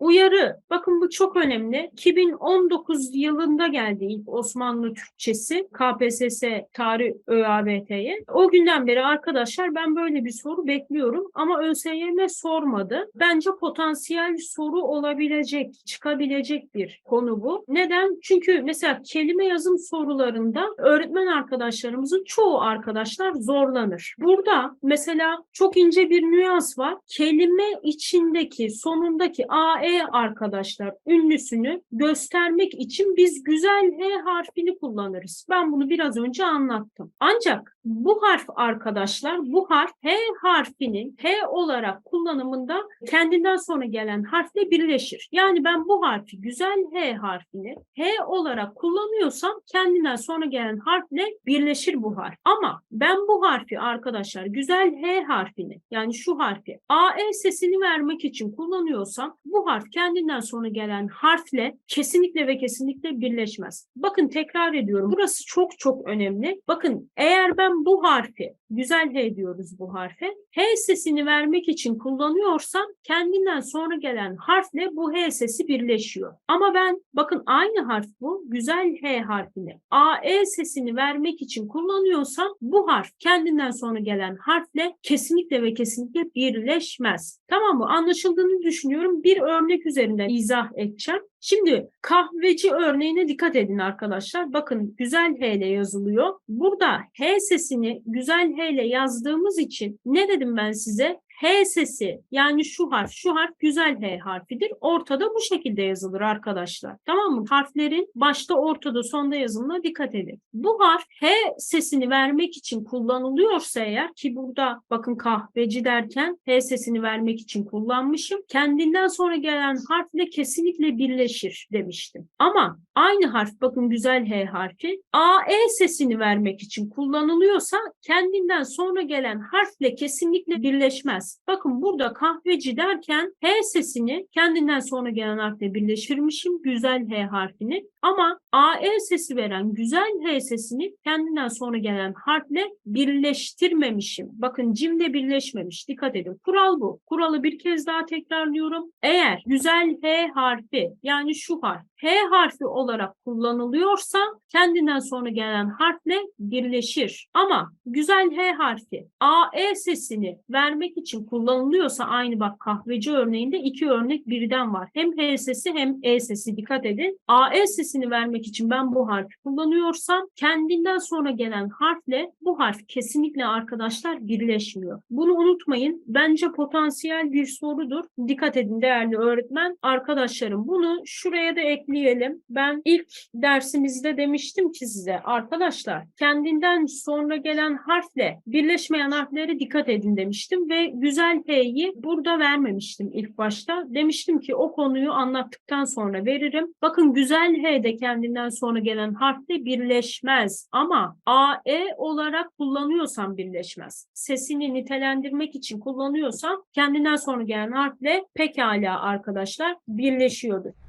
Uyarı. Bakın bu çok önemli. 2019 yılında geldi ilk Osmanlı Türkçesi KPSS tarih ÖABT'ye. O günden beri arkadaşlar ben böyle bir soru bekliyorum ama ÖSYM sormadı. Bence potansiyel soru olabilecek, çıkabilecek bir konu bu. Neden? Çünkü mesela kelime yazım sorularında öğretmen arkadaşlarımızın çoğu arkadaşlar zorlanır. Burada mesela çok ince bir nüans var. Kelime içindeki sonundaki AE arkadaşlar ünlüsünü göstermek için biz güzel H harfini kullanırız. Ben bunu biraz önce anlattım. Ancak bu harf arkadaşlar bu harf H harfinin H olarak kullanımında kendinden sonra gelen harfle birleşir. Yani ben bu harfi güzel H harfini H olarak kullanıyorsam kendinden sonra gelen harfle birleşir bu harf. Ama ben bu harfi arkadaşlar güzel H harfini yani şu harfi AE sesini vermek için kullanıyorsam bu harf kendinden sonra gelen harfle kesinlikle ve kesinlikle birleşmez. Bakın tekrar ediyorum. Burası çok çok önemli. Bakın eğer ben bu harfi güzel H diyoruz bu harfe. H sesini vermek için kullanıyorsam kendinden sonra gelen harfle bu H sesi birleşiyor. Ama ben bakın aynı harf bu güzel H harfini AE sesini vermek için kullanıyorsam bu harf kendinden sonra gelen harfle kesinlikle ve kesinlikle birleşmez. Tamam mı? Anlaşıldığını düşünüyorum. Bir örnek üzerinden izah edeceğim. Şimdi kahveci örneğine dikkat edin arkadaşlar. Bakın güzel H ile yazılıyor. Burada H sesini güzel H ile yazdığımız için ne dedim ben size? H sesi yani şu harf, şu harf güzel H harfidir. Ortada bu şekilde yazılır arkadaşlar. Tamam mı? Harflerin başta, ortada, sonda yazımına dikkat edin. Bu harf H sesini vermek için kullanılıyorsa eğer ki burada bakın kahveci derken H sesini vermek için kullanmışım. Kendinden sonra gelen harfle kesinlikle birleşir demiştim. Ama aynı harf bakın güzel H harfi AE sesini vermek için kullanılıyorsa kendinden sonra gelen harfle kesinlikle birleşmez. Bakın burada kahveci derken H sesini kendinden sonra gelen harfle birleştirmişim. Güzel H harfini. Ama AE sesi veren güzel H sesini kendinden sonra gelen harfle birleştirmemişim. Bakın cimde birleşmemiş. Dikkat edin. Kural bu. Kuralı bir kez daha tekrarlıyorum. Eğer güzel H harfi yani şu harf H harfi olarak kullanılıyorsa kendinden sonra gelen harfle birleşir. Ama güzel H harfi AE sesini vermek için kullanılıyorsa aynı bak kahveci örneğinde iki örnek birden var. Hem H sesi hem E sesi dikkat edin. AE sesini vermek için ben bu harfi kullanıyorsam kendinden sonra gelen harfle bu harf kesinlikle arkadaşlar birleşmiyor. Bunu unutmayın. Bence potansiyel bir sorudur. Dikkat edin değerli öğretmen arkadaşlarım. Bunu şuraya da ekleyelim. Ben ilk dersimizde demiştim ki size arkadaşlar kendinden sonra gelen harfle birleşmeyen harflere dikkat edin demiştim ve güzel H'yi burada vermemiştim ilk başta. Demiştim ki o konuyu anlattıktan sonra veririm. Bakın güzel H de kendinden sonra gelen harfle birleşmez ama AE olarak kullanıyorsam birleşmez. Sesini nitelendirmek için kullanıyorsam kendinden sonra gelen harfle pekala arkadaşlar birleşiyordur.